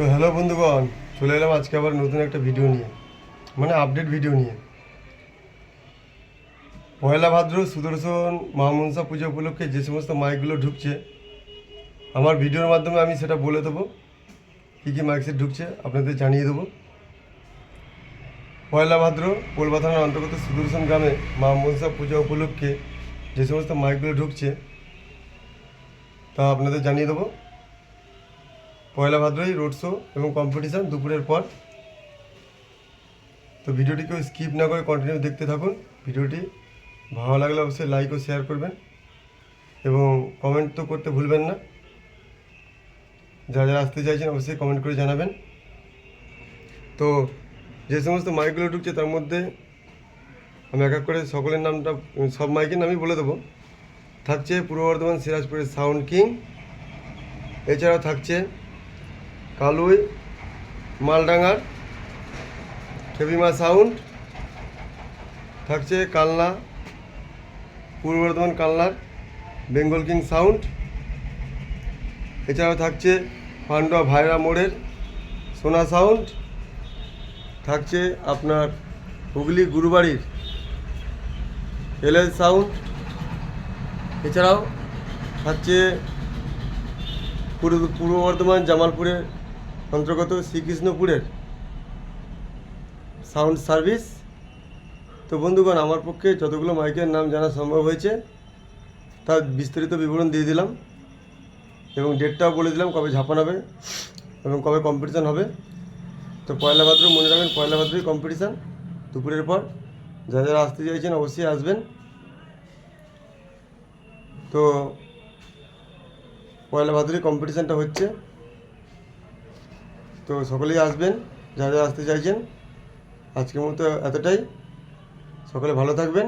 তো হ্যালো বন্ধুগণ, চলে এলাম আজকে আবার নতুন একটা ভিডিও নিয়ে মানে আপডেট ভিডিও নিয়ে। পয়লা ভাদ্র সুদর্শন মহামনসা পুজো উপলক্ষে যে সমস্ত মাইকগুলো ঢুকছে, আমার ভিডিওর মাধ্যমে আমি সেটা বলে দেবো, কী কী মাইক সেট ঢুকছে আপনাদের জানিয়ে দেবো। পয়লা ভাদ্র পোলবা থানার অন্তর্গত সুদর্শন গ্রামে মা মনসা পূজা উপলক্ষে যে সমস্ত মাইকগুলো ঢুকছে, তা আপনাদের জানিয়ে দেবো। পয়লা ভাদ্রই রোড শো এবং কম্পিটিশান দুপুরের পর। তো ভিডিওটি কেউ স্কিপ না করে কন্টিনিউ দেখতে থাকুন। ভিডিওটি ভালো লাগলে অবশ্যই লাইক ও শেয়ার করবেন এবং কমেন্ট তো করতে ভুলবেন না। যারা যারা আসতে চাইছেন অবশ্যই কমেন্ট করে জানাবেন। তো যে সমস্ত মাইকগুলো ঢুকছে তার মধ্যে আমি এক এক করে সকলের নামটা, সব মাইকের নামই বলে দেবো। থাকছে পূর্ব বর্ধমান সিরাজপুরের সাউন্ড কিং এছাড়াও থাকছে কালুই, মালডাঙ্গার, খেবিমা সাউন্ড, থাকছে কালনা, পূর্ব বর্ধমান কালনার, বেঙ্গল কিং সাউন্ড। এছাড়াও থাকছে পান্ডুয়া ভাইরা মোড়ের সোনা সাউন্ড। থাকছে আপনার হুগলি গুরুবাড়ির এলএল সাউন্ড। এছাড়াও থাকছে পূর্ব বর্ধমান জামালপুরের অন্তর্গত শ্রীকৃষ্ণপুরের সাউন্ড সার্ভিস। তো বন্ধুগণ, আমার পক্ষে যতগুলো মাইকের নাম জানা সম্ভব হয়েছে, তার বিস্তারিত বিবরণ দিয়ে দিলাম এবং ডেটটাও বলে দিলাম কবে ঝাপান হবে এবং কবে কম্পিটিশান হবে। তো পয়লা ভাদ্র মনে রাখবেন, পয়লা ভাদ্রই কম্পিটিশান দুপুরের পর। যারা যারা আসতে চাইছেন অবশ্যই আসবেন। তো পয়লা ভাদ্রই কম্পিটিশানটা হচ্ছে। তো সকলেই আসবেন যারা আসতে চাইছেন আজকের মতো এতটাই। সকলে ভালো থাকবেন।